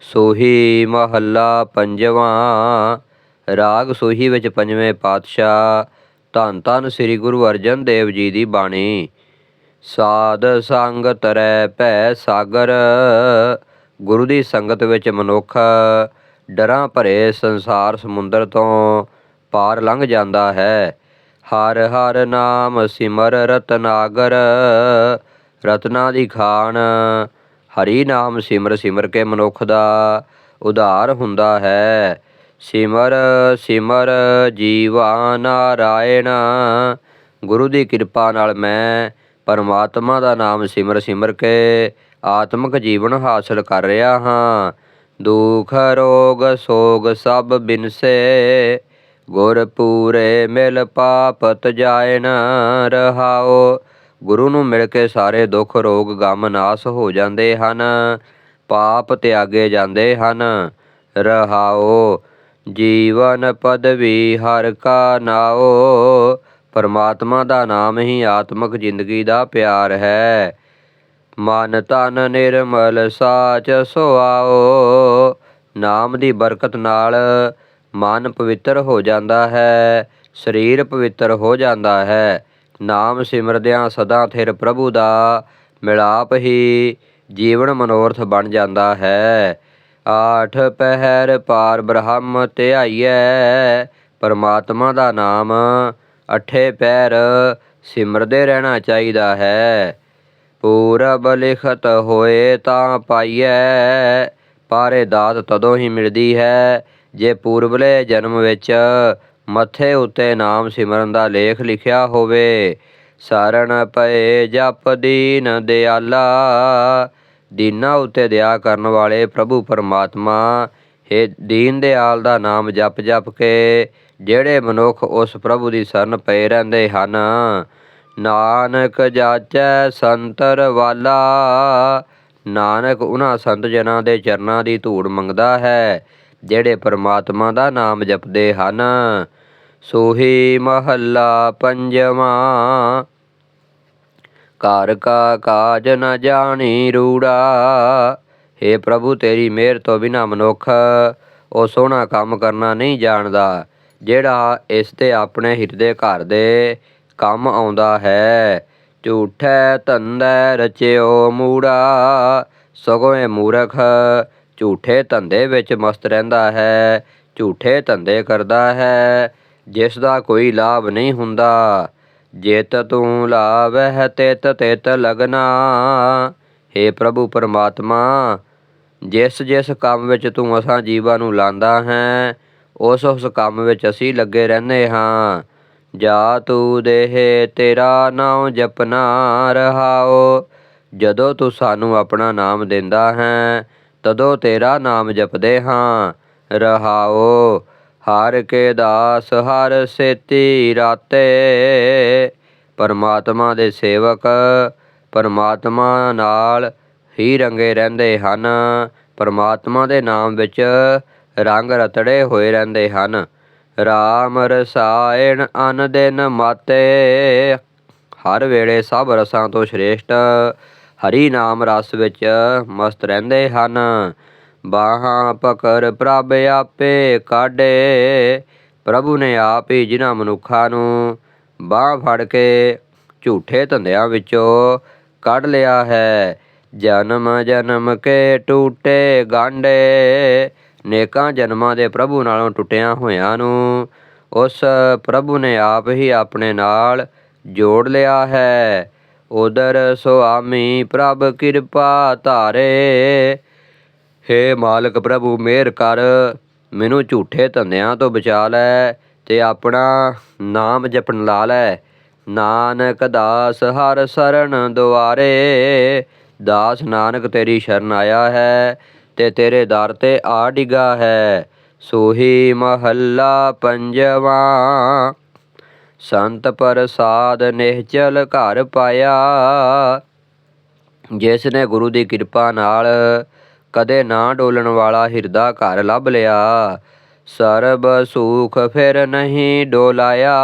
ਸੋਹੀ ਮਹੱਲਾ ਪੰਜਵਾਂ। ਰਾਗ ਸੋਹੀ ਵਿੱਚ ਪੰਜਵੇਂ ਪਾਤਸ਼ਾਹ। ਧੰਨ ਧੰਨ ਸ੍ਰੀ ਗੁਰੂ ਅਰਜਨ ਦੇਵ ਜੀ ਦੀ ਬਾਣੀ। ਸਾਧ ਸੰਗ ਤਰੈ ਭੈ ਸਾਗਰ। ਗੁਰੂ ਦੀ ਸੰਗਤ ਵਿੱਚ ਮਨੁੱਖ ਡਰਾਂ ਭਰੇ ਸੰਸਾਰ ਸਮੁੰਦਰ ਤੋਂ ਪਾਰ ਲੰਘ ਜਾਂਦਾ ਹੈ। ਹਰ ਹਰ ਨਾਮ ਸਿਮਰ ਰਤਨਾਗਰ। ਰਤਨਾ ਦੀ ਖਾਨ ਹਰੀ ਨਾਮ ਸਿਮਰ ਸਿਮਰ ਕੇ ਮਨੁੱਖ ਦਾ ਉਧਾਰ ਹੁੰਦਾ ਹੈ। ਸਿਮਰ ਸਿਮਰ ਜੀਵਾ ਨਾਰਾਇਣ, ਗੁਰੂ ਦੀ ਕਿਰਪਾ ਨਾਲ ਮੈਂ ਪਰਮਾਤਮਾ ਦਾ ਨਾਮ ਸਿਮਰ ਸਿਮਰ ਕੇ ਆਤਮਿਕ ਜੀਵਨ ਹਾਸਲ ਕਰ ਰਿਹਾ ਹਾਂ। ਦੁਖ, ਰੋਗ, ਸੋਗ ਸਭ ਬਿਨਸੇ, ਗੁਰ ਪੂਰੇ ਮਿਲ ਪਾਪਤ ਜਾਏ ਰਹਾਓ। ਗੁਰੂ ਨੂੰ ਮਿਲ ਕੇ ਸਾਰੇ ਦੁੱਖ ਰੋਗ ਗਮ ਨਾਸ ਹੋ ਜਾਂਦੇ ਹਨ, ਪਾਪ ਤਿਆਗੇ ਜਾਂਦੇ ਹਨ। ਰਹਾਓ, ਜੀਵਨ ਪਦਵੀ ਹਰ ਕਾ ਨਾਓ। ਪਰਮਾਤਮਾ ਦਾ ਨਾਮ ਹੀ ਆਤਮਿਕ ਜ਼ਿੰਦਗੀ ਦਾ ਪਿਆਰ ਹੈ। ਮਨ ਤਨ ਨਿਰਮਲ ਸਾਚ ਸੁਆਓ। ਨਾਮ ਦੀ ਬਰਕਤ ਨਾਲ ਮਨ ਪਵਿੱਤਰ ਹੋ ਜਾਂਦਾ ਹੈ, ਸਰੀਰ ਪਵਿੱਤਰ ਹੋ ਜਾਂਦਾ ਹੈ। ਨਾਮ ਸਿਮਰਦਿਆਂ ਸਦਾ ਥਿਰ ਪ੍ਰਭੂ ਦਾ ਮਿਲਾਪ ਹੀ ਜੀਵਨ ਮਨੋਰਥ ਬਣ ਜਾਂਦਾ ਹੈ। ਆਠ ਪਹਿਰ ਪਾਰ ਬ੍ਰਹਮ ਧਿਆਈਐ, ਪਰਮਾਤਮਾ ਦਾ ਨਾਮ ਅਠੇ ਪੈਰ ਸਿਮਰਦੇ ਰਹਿਣਾ ਚਾਹੀਦਾ ਹੈ। ਪੂਰਬ ਲਿਖਤ ਹੋਏ ਤਾਂ ਪਾਈਐ, ਪਾਰੇ ਦਾਤ ਤਦੋਂ ਹੀ ਮਿਲਦੀ ਹੈ, ਜੇ ਪੂਰਬਲੇ ਜਨਮ ਵਿੱਚ ਮੱਥੇ ਉੱਤੇ ਨਾਮ ਸਿਮਰਨ ਦਾ ਲੇਖ ਲਿਖਿਆ ਹੋਵੇ। ਸਰਣ ਪਏ ਜਪ ਦੀਨ ਦਿਆਲਾ, ਦੀਨਾ ਉੱਤੇ ਦਇਆ ਕਰਨ ਵਾਲੇ ਪ੍ਰਭੂ ਪਰਮਾਤਮਾ, ਹੇ ਦੀਨ ਦਿਆਲ ਦਾ ਨਾਮ ਜਪ ਜਪ ਕੇ, ਜਿਹੜੇ ਮਨੁੱਖ ਉਸ ਪ੍ਰਭੂ ਦੀ ਸ਼ਰਨ ਪਏ ਰਹਿੰਦੇ ਹਨ। ਨਾਨਕ ਜਾਚੈ ਸੰਤਰ ਵਾਲਾ, ਨਾਨਕ ਉਹਨਾਂ ਸੰਤ ਜਨਾਂ ਦੇ ਚਰਨਾਂ ਦੀ ਧੂੜ ਮੰਗਦਾ ਹੈ। ਜਿਹੜੇ ਪਰਮਾਤਮਾ ਦਾ ਨਾਮ ਜਪਦੇ ਹਨ। ਸੋਹੀ ਮਹੱਲਾ ਪੰਜਵਾਂ। ਘਰ ਕਾ ਕਾਜ ਨ ਜਾਣੀ ਰੂੜਾ। हे ਪ੍ਰਭੂ, ਤੇਰੀ ਮਿਹਰ ਤੋਂ ਬਿਨਾ ਮਨੁੱਖ ਉਹ ਸੋਹਣਾ ਕੰਮ ਕਰਨਾ ਨਹੀਂ ਜਾਣਦਾ, ਜਿਹੜਾ ਇਸ ਤੇ ਆਪਣੇ ਹਿਰਦੇ ਘਰ ਦੇ ਕੰਮ ਆਉਂਦਾ ਹੈ। ਝੂਠੈ ਧੰਦੇ ਰਚਿਓ ਮੂੜਾ, ਸਗੋਂ ਇਹ ਮੂਰਖ ਝੂਠੇ ਧੰਦੇ ਵਿੱਚ ਮਸਤ ਰਹਿੰਦਾ ਹੈ, ਝੂਠੇ ਧੰਦੇ ਕਰਦਾ ਹੈ, ਜਿਸ ਦਾ ਕੋਈ ਲਾਭ ਨਹੀਂ ਹੁੰਦਾ। ਜੇਤ ਤੂੰ ਲਾਵਹਿ, ਤਿਤ ਤਿਤ ਲਗਨਾ। हे ਪ੍ਰਭੂ ਪਰਮਾਤਮਾ, ਜਿਸ ਜਿਸ ਕੰਮ ਵਿੱਚ ਤੂੰ ਅਸਾਂ ਜੀਵਾਂ ਨੂੰ ਲਾਂਦਾ ਹੈ, ਉਸ ਉਸ ਕੰਮ ਵਿੱਚ ਅਸੀਂ ਲੱਗੇ ਰਹਿੰਦੇ ਹਾਂ। ਜਾ ਤੂੰ ਦੇਹ ਤੇਰਾ ਨਾਮ ਜਪਨਾ ਰਹਾਓ ਜਦੋਂ ਤੂੰ ਸਾਨੂੰ ਆਪਣਾ ਨਾਮ ਦਿੰਦਾ ਹੈ ਤਦੋਂ ਤੇਰਾ ਨਾਮ ਜਪਦੇ ਹਾਂ। ਰਹਾਓ, ਹਰ ਕੇ ਦਾਸ, ਹਰ ਸੇਤੀ ਰਾਤੇ। ਪਰਮਾਤਮਾ ਦੇ ਸੇਵਕ, ਪਰਮਾਤਮਾ ਨਾਲ ਹੀ ਰੰਗੇ ਰਹਿੰਦੇ ਹਨ। ਪਰਮਾਤਮਾ ਦੇ ਨਾਮ ਵਿੱਚ ਰੰਗ ਰਤੜੇ ਹੋਏ ਰਹਿੰਦੇ ਹਨ। ਰਾਮ ਰਸਾਇਣ ਅਨ ਦਿਨ ਮਾਤੇ। ਹਰ ਵੇਲੇ ਸਭ ਰਸਾਂ ਤੋਂ ਸ਼੍ਰੇਸ਼ਟ ਹਰੀ ਨਾਮ ਰਸ ਵਿੱਚ ਮਸਤ ਰਹਿੰਦੇ ਹਨ। ਬਾਹਾਂ ਪਕੜ ਪ੍ਰਭ ਆਪੇ ਕਾਢੇ। ਪ੍ਰਭੂ ਨੇ ਆਪ ਹੀ ਜਿਨ੍ਹਾਂ ਮਨੁੱਖਾਂ ਨੂੰ ਬਾਹ ਫੜ ਕੇ ਝੂਠੇ ਧੰਦਿਆਂ ਵਿੱਚੋਂ ਕੱਢ ਲਿਆ ਹੈ, ਜਨਮ ਜਨਮ ਕੇ ਟੂਟੇ ਗਾਂਡੇ ਨੇਕਾਂ ਜਨਮਾਂ ਦੇ ਪ੍ਰਭੂ ਨਾਲੋਂ ਟੁੱਟਿਆਂ ਹੋਇਆਂ ਨੂੰ ਉਸ ਪ੍ਰਭੂ ਨੇ ਆਪ ਹੀ ਆਪਣੇ ਨਾਲ ਜੋੜ ਲਿਆ ਹੈ। ਉਦਰ ਸੁਆਮੀ ਪ੍ਰਭ ਕਿਰਪਾ ਧਾਰੇ। ਹੇ ਮਾਲਕ ਪ੍ਰਭੂ, ਮਿਹਰ ਕਰ। ਮੈਨੂੰ ਝੂਠੇ ਧੰਦਿਆਂ ਤੋਂ ਬਚਾ ਲੈ ਤੇ ਆਪਣਾ ਨਾਮ ਜਪਣ ਲਾ ਲੈ। ਨਾਨਕ ਦਾਸ ਹਰ ਸਰਣ ਦੁਆਰੇ। ਦਾਸ ਨਾਨਕ, ਤੇਰੀ ਸ਼ਰਨ ਆਇਆ ਹੈ ਤੇ ਤੇਰੇ ਦਰ ਤੇ ਆ ਡਿਗਾ ਹੈ। ਸੋਹੀ ਮਹੱਲਾ ਪੰਜਵਾਂ। ਸੰਤ ਪ੍ਰਸਾਦ ਨਿਹਚਲ ਘਰ ਪਾਇਆ। ਜਿਸ ਨੇ ਗੁਰੂ ਦੀ ਕਿਰਪਾ ਨਾਲ ਕਦੇ ਨਾ ਡੋਲਣ ਵਾਲਾ ਹਿਰਦਾ ਘਰ ਲੱਭ ਲਿਆ, ਸਰਬ ਸੁਖ ਫਿਰ ਨਹੀਂ ਡੋਲਾਇਆ।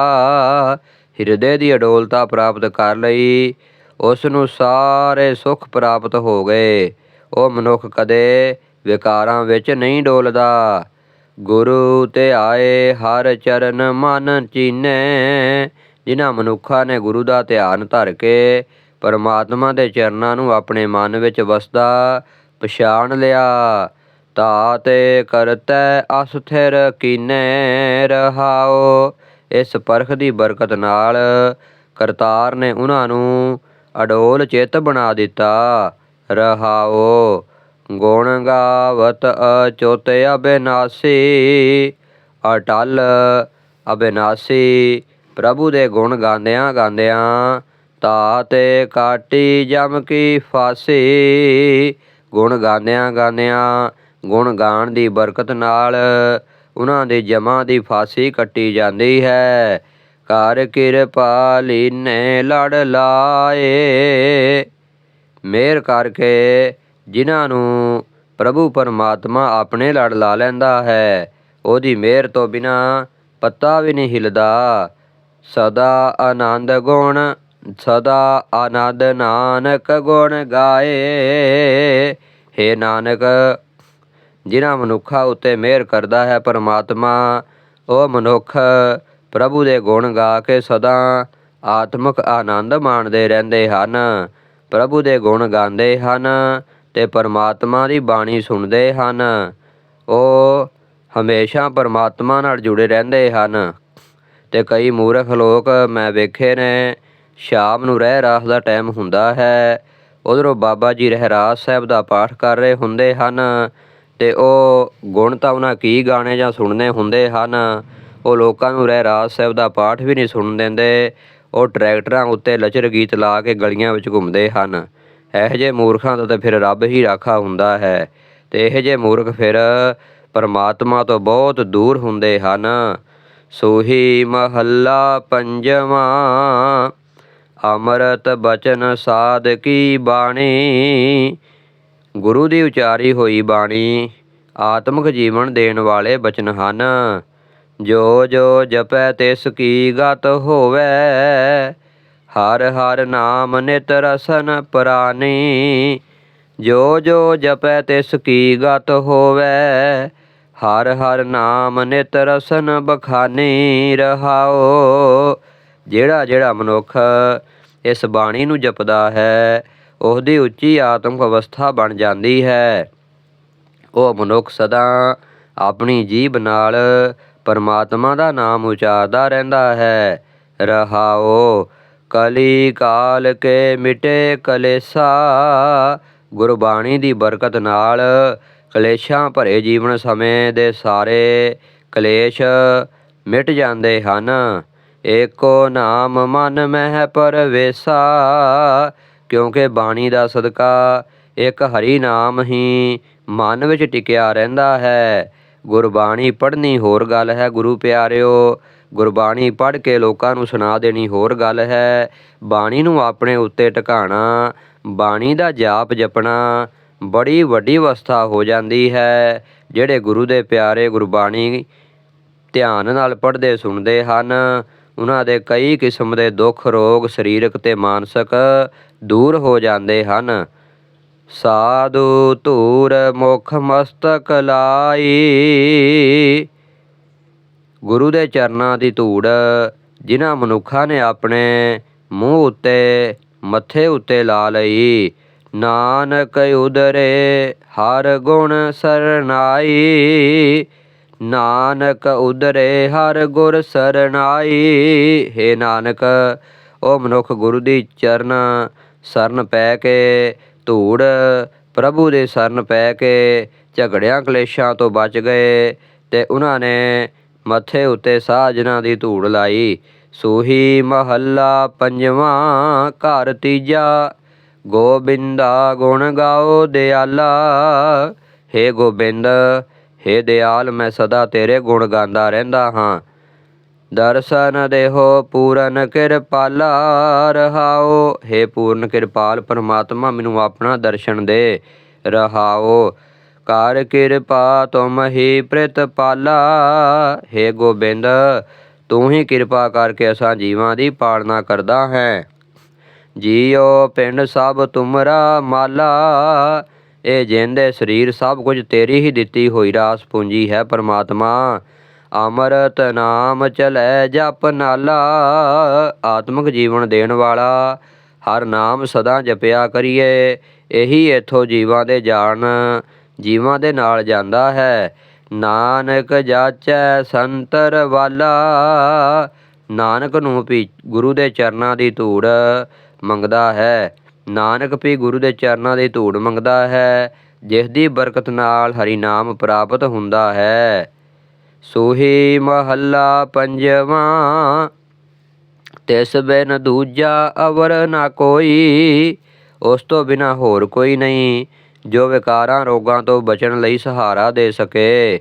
ਹਿਰਦੇ ਦੀ ਅਡੋਲਤਾ ਪ੍ਰਾਪਤ ਕਰ ਲਈ ਉਸ ਨੂੰ ਸਾਰੇ ਸੁਖ ਪ੍ਰਾਪਤ ਹੋ ਗਏ। ਉਹ ਮਨੁੱਖ ਕਦੇ ਵਿਕਾਰਾਂ ਵਿੱਚ ਨਹੀਂ ਡੋਲਦਾ। ਗੁਰੂ ਤੇ ਆਏ ਹਰ ਚਰਨ ਮਨ ਚੀਨੇ, ਜਿਨ੍ਹਾਂ ਮਨੁੱਖਾਂ ਨੇ ਗੁਰੂ ਦਾ ਧਿਆਨ ਧਰ ਕੇ ਪਰਮਾਤਮਾ ਦੇ ਚਰਨਾਂ ਨੂੰ ਆਪਣੇ ਮਨ ਵਿੱਚ ਵਸਦਾ, ਪਛਾਣ ਲਿਆ। ਤਾਤੇ ਕਰਤੈ ਅਸਥਿਰ ਕੀਨੇ ਰਹਾਓ ਇਸ ਪਰਖ ਦੀ ਬਰਕਤ ਨਾਲ ਕਰਤਾਰ ਨੇ ਉਹਨਾਂ ਨੂੰ ਅਡੋਲ ਚਿੱਤ ਬਣਾ ਦਿੱਤਾ। ਰਹਾਓ ਗੁਣ ਗਾਵਤ ਅਚੁੱਤ ਅਬਿਨਾਸੀ, ਅਟਲ ਅਬਿਨਾਸੀ, ਪ੍ਰਭੂ ਦੇ ਗੁਣ ਗਾਉਂਦਿਆਂ ਗਾਉਂਦਿਆਂ ਤਾਤੇ ਕਾਟੀ ਜਮ ਕੀ ਫਾਸੀ। ਗੁਣ ਗਾਉਂਦਿਆਂ ਗਾਉਂਦਿਆਂ, ਗੁਣ ਗਾਣ ਦੀ ਬਰਕਤ ਨਾਲ ਉਹਨਾਂ ਦੀ ਜਮਾਂ ਦੀ ਫਾਸੀ ਕੱਟੀ ਜਾਂਦੀ ਹੈ। ਕਰ ਕਿਰਪਾਲੀ ਨੇ ਲੜ ਲਾਏ। ਮਿਹਰ ਕਰਕੇ ਜਿਨ੍ਹਾਂ ਨੂੰ ਪ੍ਰਭੂ ਪਰਮਾਤਮਾ ਆਪਣੇ ਲੜ ਲਾ ਲੈਂਦਾ ਹੈ, ਉਹਦੀ ਮਿਹਰ ਤੋਂ ਬਿਨਾ ਪੱਤਾ ਵੀ ਨਹੀਂ ਹਿਲਦਾ। ਸਦਾ ਆਨੰਦ ਗੁਣ, ਸਦਾ ਆਨੰਦ ਨਾਨਕ ਗੁਣ ਗਾਏ। ਹੇ ਨਾਨਕ, ਜਿਨ੍ਹਾਂ ਮਨੁੱਖਾਂ ਉੱਤੇ ਮਿਹਰ ਕਰਦਾ ਹੈ ਪਰਮਾਤਮਾ, ਉਹ ਮਨੁੱਖ ਪ੍ਰਭੂ ਦੇ ਗੁਣ ਗਾ ਕੇ ਸਦਾ ਆਤਮਿਕ ਆਨੰਦ ਮਾਣਦੇ ਰਹਿੰਦੇ ਹਨ। ਪ੍ਰਭੂ ਦੇ ਗੁਣ ਗਾਉਂਦੇ ਹਨ ਤੇ ਪਰਮਾਤਮਾ ਦੀ ਬਾਣੀ ਸੁਣਦੇ ਹਨ। ਉਹ ਹਮੇਸ਼ਾ ਪਰਮਾਤਮਾ ਨਾਲ ਜੁੜੇ ਰਹਿੰਦੇ ਹਨ। ਤੇ ਕਈ ਮੂਰਖ ਲੋਕ ਮੈਂ ਵੇਖੇ ਨੇ, ਸ਼ਾਮ ਨੂੰ ਰਹਿ ਰਾਸ ਦਾ ਟਾਈਮ ਹੁੰਦਾ ਹੈ। ਉਧਰੋਂ ਬਾਬਾ ਜੀ ਰਹਿਰਾਸ ਸਾਹਿਬ ਦਾ ਪਾਠ ਕਰ ਰਹੇ ਹੁੰਦੇ ਹਨ ਤੇ ਉਹ ਗੁਣ ਤਾਂ ਉਹਨਾਂ ਕੀ ਗਾਣੇ ਜਾਂ ਸੁਣਨੇ ਹੁੰਦੇ ਹਨ। ਉਹ ਲੋਕਾਂ ਨੂੰ ਰਹਿਰਾਸ ਸਾਹਿਬ ਦਾ ਪਾਠ ਵੀ ਨਹੀਂ ਸੁਣ ਦਿੰਦੇ। ਉਹ ਟਰੈਕਟਰਾਂ ਉੱਤੇ ਲਚਰ ਗੀਤ ਲਾ ਕੇ ਗਲੀਆਂ ਵਿੱਚ ਘੁੰਮਦੇ ਹਨ। ਇਹੋ ਜਿਹੇ ਮੂਰਖਾਂ ਤੋਂ ਤਾਂ ਫਿਰ ਰੱਬ ਹੀ ਰਾਖਾ ਹੁੰਦਾ ਹੈ। ਤੇ ਇਹੋ ਜਿਹੇ ਮੂਰਖ ਫਿਰ ਪਰਮਾਤਮਾ ਤੋਂ ਬਹੁਤ ਦੂਰ ਹੁੰਦੇ ਹਨ। ਸੋਹੀ ਮਹੱਲਾ ਪੰਜਵਾਂ, ਅੰਮ੍ਰਿਤ ਬਚਨ ਸਾਧ ਕੀ ਬਾਣੀ? ਗੁਰੂ ਦੀ ਉਚਾਰੀ ਹੋਈ ਬਾਣੀ, ਆਤਮਿਕ ਜੀਵਨ ਦੇਣ ਵਾਲੇ ਬਚਨ ਹਨ। ਜੋ ਜੋ ਜਪੈ ਤਿਸ ਕੀ ਗਤ ਹੋਵੇ ਹਰ ਹਰ ਨਾਮ ਨਿਤ ਰਸਨ ਪ੍ਰਾਨੀ, ਜੋ ਜੋ ਜਪੈ ਤਿਸ ਕੀ ਗਤ ਹੋਵੇ, ਹਰ ਹਰ ਨਾਮ ਨਿਤ ਰਸਨ ਬਖਾਨੀ ਰਹਾਓ। ਜਿਹੜਾ ਜਿਹੜਾ ਮਨੁੱਖ ਇਸ ਬਾਣੀ ਨੂੰ ਜਪਦਾ ਹੈ, ਉਹਦੀ ਉੱਚੀ ਆਤਮਿਕ ਅਵਸਥਾ ਬਣ ਜਾਂਦੀ ਹੈ। ਉਹ ਮਨੁੱਖ ਸਦਾ ਆਪਣੀ ਜੀਭ ਨਾਲ ਪਰਮਾਤਮਾ ਦਾ ਨਾਮ ਉਚਾਰਦਾ ਰਹਿੰਦਾ ਹੈ। ਰਹਾਓ। ਕਲੀ ਕਾਲ ਕੇ ਮਿਟੇ ਕਲੇਸਾ। ਗੁਰਬਾਣੀ ਦੀ ਬਰਕਤ ਨਾਲ ਕਲੇਸ਼ਾਂ ਭਰੇ ਜੀਵਨ ਸਮੇਂ ਦੇ ਸਾਰੇ ਕਲੇਸ਼ ਮਿਟ ਜਾਂਦੇ ਹਨ। ਏਕੋ ਨਾਮ ਮਨ ਮਹਿ ਪਰਵੇਸਾ। ਕਿਉਂਕਿ ਬਾਣੀ ਦਾ ਸਦਕਾ ਇੱਕ ਹਰੀ ਨਾਮ ਹੀ ਮਨ ਵਿੱਚ ਟਿਕਿਆ ਰਹਿੰਦਾ ਹੈ। ਗੁਰਬਾਣੀ ਪੜ੍ਹਨੀ ਹੋਰ ਗੱਲ ਹੈ ਗੁਰੂ ਪਿਆਰਿਓ। ਗੁਰਬਾਣੀ ਪੜ੍ਹ ਕੇ ਲੋਕਾਂ ਨੂੰ ਸੁਣਾ ਦੇਣੀ ਹੋਰ ਗੱਲ ਹੈ। ਬਾਣੀ ਨੂੰ ਆਪਣੇ ਉੱਤੇ ਟਿਕਾਣਾ, ਬਾਣੀ ਦਾ ਜਾਪ ਜਪਣਾ ਬੜੀ ਵੱਡੀ ਅਵਸਥਾ ਹੋ ਜਾਂਦੀ ਹੈ। ਜਿਹੜੇ ਗੁਰੂ ਦੇ ਪਿਆਰੇ ਗੁਰਬਾਣੀ ਧਿਆਨ ਨਾਲ ਪੜ੍ਹਦੇ, ਸੁਣਦੇ ਹਨ, ਉਹਨਾਂ ਦੇ ਕਈ ਕਿਸਮ ਦੇ ਦੁੱਖ, ਰੋਗ, ਸਰੀਰਕ ਤੇ ਮਾਨਸਿਕ ਦੂਰ ਹੋ ਜਾਂਦੇ ਹਨ। ਸਾਧੂ ਧੂਰ ਮੁਖ ਮਸਤਕ ਲਾਈ ਗੁਰੂ ਦੇ ਚਰਨਾਂ ਦੀ ਧੂੜ, ਜਿਨ੍ਹਾਂ ਮਨੁੱਖਾਂ ਨੇ ਆਪਣੇ ਮੂੰਹ ਉੱਤੇ, ਮੱਥੇ ਉੱਤੇ ਲਾ ਲਈ। ਨਾਨਕ ਉਦਰੇ ਹਰ ਗੁਣ ਸਰਨਾਈ ਨਾਨਕ ਉਦਰੇ ਹਰ ਗੁਰ ਸਰਨਾਈ ਹੈ ਨਾਨਕ ਉਹ ਮਨੁੱਖ ਗੁਰੂ ਦੀ ਚਰਨ ਸਰਨ ਪੈ ਕੇ ਧੂੜ, ਪ੍ਰਭੂ ਦੇ ਸਰਨ ਪੈ ਕੇ ਝਗੜਿਆਂ ਕਲੇਸ਼ਾਂ ਤੋਂ ਬਚ ਗਏ ਤੇ ਉਹਨਾਂ ਨੇ ਮੱਥੇ ਉੱਤੇ ਸਾਜਨਾ ਦੀ ਧੂੜ ਲਾਈ। ਸੂਹੀ ਮਹੱਲਾ ਪੰਜਵਾਂ, ਘਰ ਤੀਜਾ, ਗੋਬਿੰਦਾ ਗੁਣ ਗਾਓ ਦਿਆਲਾ। ਹੇ ਗੋਬਿੰਦ, ਹੇ ਦਿਆਲ, ਮੈਂ ਸਦਾ ਤੇਰੇ ਗੁਣ ਗਾਉਂਦਾ ਰਹਿੰਦਾ ਹਾਂ। ਦਰਸ਼ਨ ਦੇਹੋ ਪੂਰਨ ਕਿਰਪਾਲਾ, ਰਹਾਓ। ਹੇ ਪੂਰਨ ਕਿਰਪਾਲ, ਪਰਮਾਤਮਾ ਮੈਨੂੰ ਆਪਣਾ ਦਰਸ਼ਨ ਦੇ, ਰਹਾਓ। ਕਰ ਕਿਰਪਾ ਤੁਮ ਹੀ ਪ੍ਰਿਤਪਾਲਾ ਹੇ ਗੋਬਿੰਦ, ਤੂੰ ਹੀ ਕਿਰਪਾ ਕਰਕੇ ਅਸਾਂ ਜੀਵਾਂ ਦੀ ਪਾਲਣਾ ਕਰਦਾ ਹੈ। ਜੀਓ ਪਿੰਡ ਸਭ ਤੁਮਰਾ ਮਾਲਾ। ਇਹ ਜਿੰਦੇ ਸਰੀਰ ਸਭ ਕੁਝ ਤੇਰੀ ਹੀ ਦਿੱਤੀ ਹੋਈ ਰਾਸ ਪੂੰਜੀ ਹੈ ਪਰਮਾਤਮਾ। ਅਮਰਤ ਨਾਮ ਚਲੈ ਜਪ ਨਾਲਾ। ਆਤਮਿਕ ਜੀਵਨ ਦੇਣ ਵਾਲਾ, ਹਰ ਨਾਮ ਸਦਾ ਜਪਿਆ ਕਰੀਏ। ਇਹੀ ਇਥੋਂ ਜੀਵਾਂ ਦੇ ਜਾਣ। ਜੀਵਾਂ ਦੇ ਨਾਲ ਜਾਂਦਾ ਹੈ। ਨਾਨਕ ਜਾਚੈ ਸੰਤਰ ਵਾਲਾ, ਨਾਨਕ ਨੂੰ ਵੀ ਗੁਰੂ ਦੇ ਚਰਨਾਂ ਦੀ ਧੂੜ ਮੰਗਦਾ ਹੈ। ਨਾਨਕ ਵੀ ਗੁਰੂ ਦੇ ਚਰਨਾਂ ਦੀ ਧੂੜ ਮੰਗਦਾ ਹੈ, ਜਿਸ ਦੀ ਬਰਕਤ ਨਾਲ ਹਰੀ ਨਾਮ ਪ੍ਰਾਪਤ ਹੁੰਦਾ ਹੈ। ਸੋਹੀ ਮਹੱਲਾ ਪੰਜਵਾਂ, ਤਿਸ ਬਿਨ ਦੂਜਾ ਅਵਰ ਨਾ ਕੋਈ, ਉਸ ਤੋਂ ਬਿਨਾ ਹੋਰ ਕੋਈ ਨਹੀਂ। ਜੋ ਵਿਕਾਰਾਂ ਰੋਗਾਂ ਤੋਂ ਬਚਣ ਲਈ ਸਹਾਰਾ ਦੇ ਸਕੇ।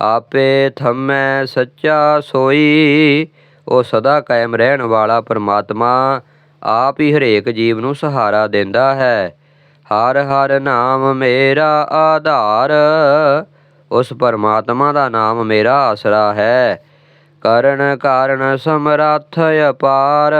ਆਪੇ ਥੰਮੈ ਸੱਚਾ ਸੋਈ, ਉਹ ਸਦਾ ਕਾਇਮ ਰਹਿਣ ਵਾਲਾ ਪਰਮਾਤਮਾ, ਆਪ ਹੀ ਹਰੇਕ ਜੀਵ ਨੂੰ ਸਹਾਰਾ ਦਿੰਦਾ ਹੈ। ਹਰ ਹਰ ਨਾਮ ਮੇਰਾ ਆਧਾਰ, ਉਸ ਪਰਮਾਤਮਾ ਦਾ ਨਾਮ ਮੇਰਾ ਆਸਰਾ ਹੈ। ਕਰਨ ਕਾਰਨ ਸਮਰੱਥ ਅਪਾਰ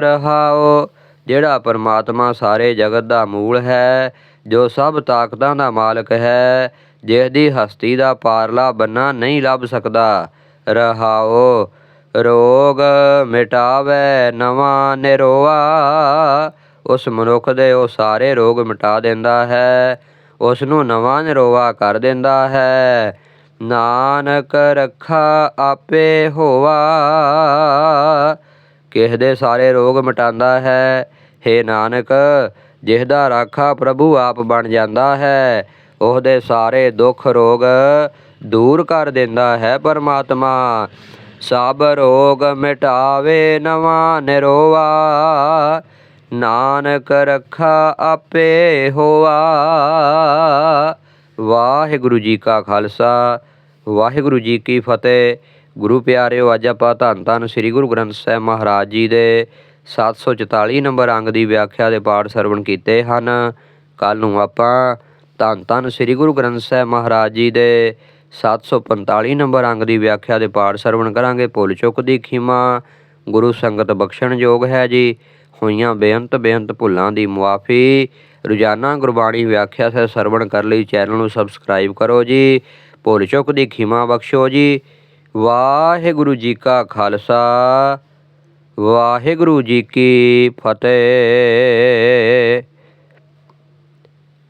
ਰਹਾਓ, ਜਿਹੜਾ ਪਰਮਾਤਮਾ ਸਾਰੇ ਜਗਤ ਦਾ ਮੂਲ ਹੈ ਜੋ ਸਭ ਤਾਕਤਾਂ ਦਾ ਮਾਲਕ ਹੈ ਜਿਸ ਦੀ ਹਸਤੀ ਦਾ ਪਾਰਲਾ ਬੰਨਾ ਨਹੀਂ ਲੱਭ ਸਕਦਾ। ਰਹਾਓ, ਰੋਗ ਮਿਟਾਵੇ, ਨਵਾਂ ਨਿਰੋਆ। ਉਸ ਮਨੁੱਖ ਦੇ ਉਹ ਸਾਰੇ ਰੋਗ ਮਿਟਾ ਦਿੰਦਾ ਹੈ ਉਸ ਨੂੰ ਨਵਾਂ ਨਿਰੋਆ ਕਰ ਦਿੰਦਾ ਹੈ। ਨਾਨਕ ਰੱਖਾ ਆਪੇ ਹੋਵਾ ਕਿਸ ਦੇ ਸਾਰੇ ਰੋਗ ਮਿਟਾਉਂਦਾ ਹੈ? ਹੇ ਨਾਨਕ ਜਿਸ ਦਾ ਰਾਖਾ ਪ੍ਰਭੂ ਆਪ ਬਣ ਜਾਂਦਾ ਹੈ, ਉਹਦੇ ਸਾਰੇ ਦੁੱਖ ਰੋਗ ਦੂਰ ਕਰ ਦਿੰਦਾ ਹੈ ਪਰਮਾਤਮਾ। ਸਭ ਰੋਗ ਮਿਟਾਵੇ ਨਵਾਂ ਨਿਰੋਆ ਨਾਨਕ ਰੱਖਾ ਆਪੇ ਹੋਆ ਵਾਹਿਗੁਰੂ ਜੀ ਕਾ ਖਾਲਸਾ, ਵਾਹਿਗੁਰੂ ਜੀ ਕੀ ਫਤਿਹ। ਗੁਰੂ ਪਿਆਰਿਓ, ਅੱਜ ਆਪਾਂ ਧੰਨ ਧੰਨ ਸ੍ਰੀ ਗੁਰੂ ਗ੍ਰੰਥ ਸਾਹਿਬ ਮਹਾਰਾਜ ਜੀ ਦੇ 744 ਨੰਬਰ ਅੰਗ ਦੀ ਵਿਆਖਿਆ ਦੇ ਪਾਠ ਸਰਵਣ ਕੀਤੇ ਹਨ। ਕੱਲ ਨੂੰ ਆਪਾਂ ਧੰਨ ਧੰਨ ਸ੍ਰੀ ਗੁਰੂ ਗ੍ਰੰਥ ਸਾਹਿਬ ਮਹਾਰਾਜ ਜੀ ਦੇ 745 ਨੰਬਰ ਅੰਗ ਦੀ ਵਿਆਖਿਆ ਦੇ ਪਾਠ ਸਰਵਣ ਕਰਾਂਗੇ। ਭੁੱਲ ਚੁੱਕ ਦੀ ਖਿਮਾ, ਗੁਰੂ ਸੰਗਤ ਬਖਸ਼ਣ ਯੋਗ ਹੈ ਜੀ। ਹੋਈਆਂ ਬੇਅੰਤ ਬੇਅੰਤ ਭੁੱਲਾਂ ਦੀ ਮੁਆਫੀ, ਰੋਜ਼ਾਨਾ ਗੁਰਬਾਣੀ ਵਿਆਖਿਆ ਸੇ ਸਰਵਣ ਕਰ ਲਈ ਚੈਨਲ ਨੂੰ ਸਬਸਕ੍ਰਾਈਬ ਕਰੋ ਜੀ। ਭੁੱਲ ਚੁੱਕ ਦੀ ਖਿਮਾ ਬਖਸ਼ੋ ਜੀ। ਵਾਹਿਗੁਰੂ ਜੀ ਕਾ ਖਾਲਸਾ। ਵਾਹਿਗੁਰੂ ਜੀ ਕੀ ਫਤਿਹ।